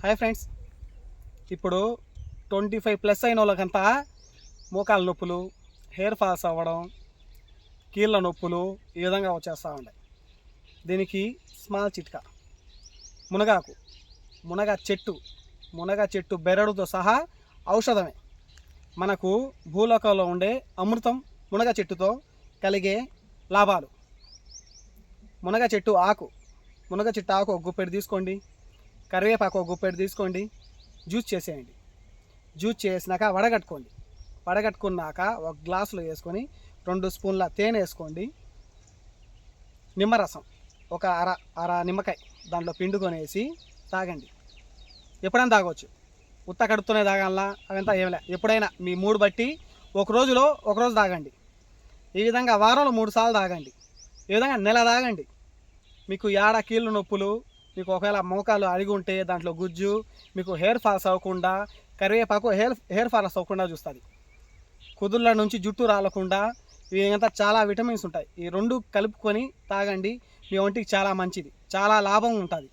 Hi friends. ఇప్పుడు twenty five plus అయిన వాళ్ళకంతా మోకాల నొప్పులు హెయిర్ ఫాల్స్ అవ్వడం కీళ్ళ నొప్పులు ఈ విధంగా వచ్చేస్తూ ఉన్నాయి దీనికి స్మాల్ చిట్కా మునగాకు మునగ చెట్టు మునగ చెట్టు బెరడుతో సహా ఔషధమే. మనకు భూలోకంలో ఉండే అమృతం మునగ చెట్టుతో కలిగే లాభాలు. మునగ చెట్టు ఆకు మునగ చెట్టు ఆకు ఒక గుప్పెడు తీసుకోండి. కరివేపాకు ఒక గుప్పెడు తీసుకోండి జ్యూస్ చేసేయండి. జ్యూస్ చేసినాక వడగట్టుకోండి. వడగట్టుకున్నాక ఒక గ్లాసులో వేసుకొని రెండు స్పూన్ల తేనె వేసుకోండి. నిమ్మరసం ఒక అర అర నిమ్మకాయ దాంట్లో పిండుకొనేసి తాగండి. ఎప్పుడైనా తాగవచ్చు ఉత్త కడుపుతూనే తాగాలా అవంతా ఏమిలే ఎప్పుడైనా మీ మూడు బట్టి ఒక రోజులో ఒక రోజు తాగండి. ఈ విధంగా వారంలో మూడు సార్లు తాగండి. ఈ విధంగా నెల తాగండి. మీకు యాడ కీళ్ళు నొప్పులు మీకు ఒకవేళ మోకాలు అడిగి ఉంటే దాంట్లో గుజ్జు మీకు హెయిర్ ఫాల్స్ అవ్వకుండా కరివేపాకు హెయిర్ హెయిర్ ఫాల్స్ అవ్వకుండా చూస్తుంది. కుదుళ్ళ నుంచి జుట్టు రాలకుండా ఇవంతా చాలా విటమిన్స్ ఉంటాయి. ఈ రెండు కలుపుకొని తాగండి మీ ఒంటికి చాలా మంచిది. చాలా లాభం ఉంటుంది.